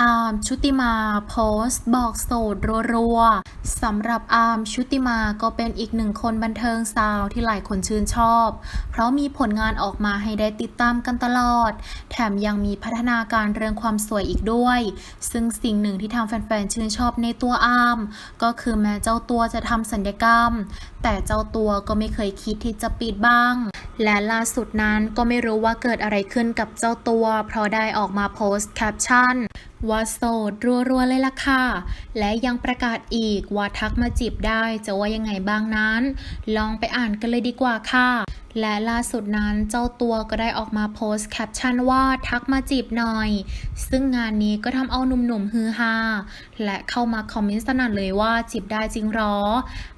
อาร์มชุติมาโพสต์บอกโสดรัวๆสำหรับอาร์มชุติมาก็เป็นอีกหนึ่งคนบันเทิงสาวที่หลายคนชื่นชอบ เพราะมีผลงานออกมาให้ได้ติดตามกันตลอด แถมยังมีพัฒนาการเรื่องความสวยอีกด้วย ซึ่งสิ่งหนึ่งที่ทางแฟนๆชื่นชอบในตัวอาร์มก็คือแม้เจ้าตัวจะทำสัญญกรรม แต่เจ้าตัวก็ไม่เคยคิดที่จะปิดบ้าง และล่าสุดนั้นก็ไม่รู้ว่าเกิดอะไรขึ้นกับเจ้าตัว เพราะได้ออกมาโพสต์แคปชั่นว่าโสดรัวๆเลยล่ะค่ะ และยังประกาศอีกว่าทักมาจีบได้จะว่ายังไงบ้างนั้น ลองไปอ่านกันเลยดีกว่าค่ะ และล่าสุดนั้นเจ้าตัวก็ได้ออกมาโพสต์แคปชั่นว่าทักมาจีบหน่อย ซึ่งงานนี้ก็ทำเอาหนุ่มๆฮือฮาและเข้ามาคอมเมนต์สนั่นเลยว่าจีบได้จริงหรอ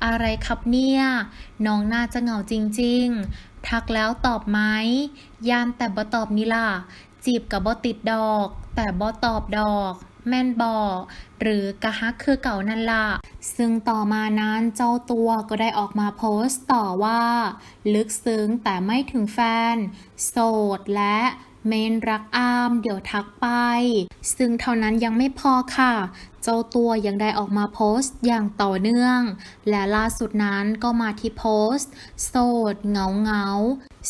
อะไรครับเนี่ย น้องน่าจะเหงาจริงๆ ทักแล้วตอบไหมยานแต่บ่ตอบนี่ล่ะ จีบกับบ่ติดดอก แต่บ่ตอบดอก แม่นบอหรือกะฮักคือเก่านั่นละซึ่งต่อมานั้นเจ้าตัวก็ได้ออกมาโพสต์ต่อว่า ลึกซึ้งแต่ไม่ถึงแฟน โสดและ เมนรักอามเดี๋ยวทักไป ซึ่งเท่านั้นยังไม่พอค่ะ เจ้าตัวยังได้ออกมาโพสต์อย่างต่อเนื่อง และล่าสุดนั้นก็มาที่โพสต์ โสดเงาเงา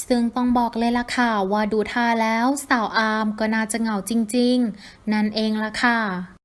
ซึ่งต้องบอกเลยล่ะค่ะว่าดูท่าแล้วสาวอาร์มก็น่าจะเหงาจริง ๆ นั่นเองล่ะค่ะ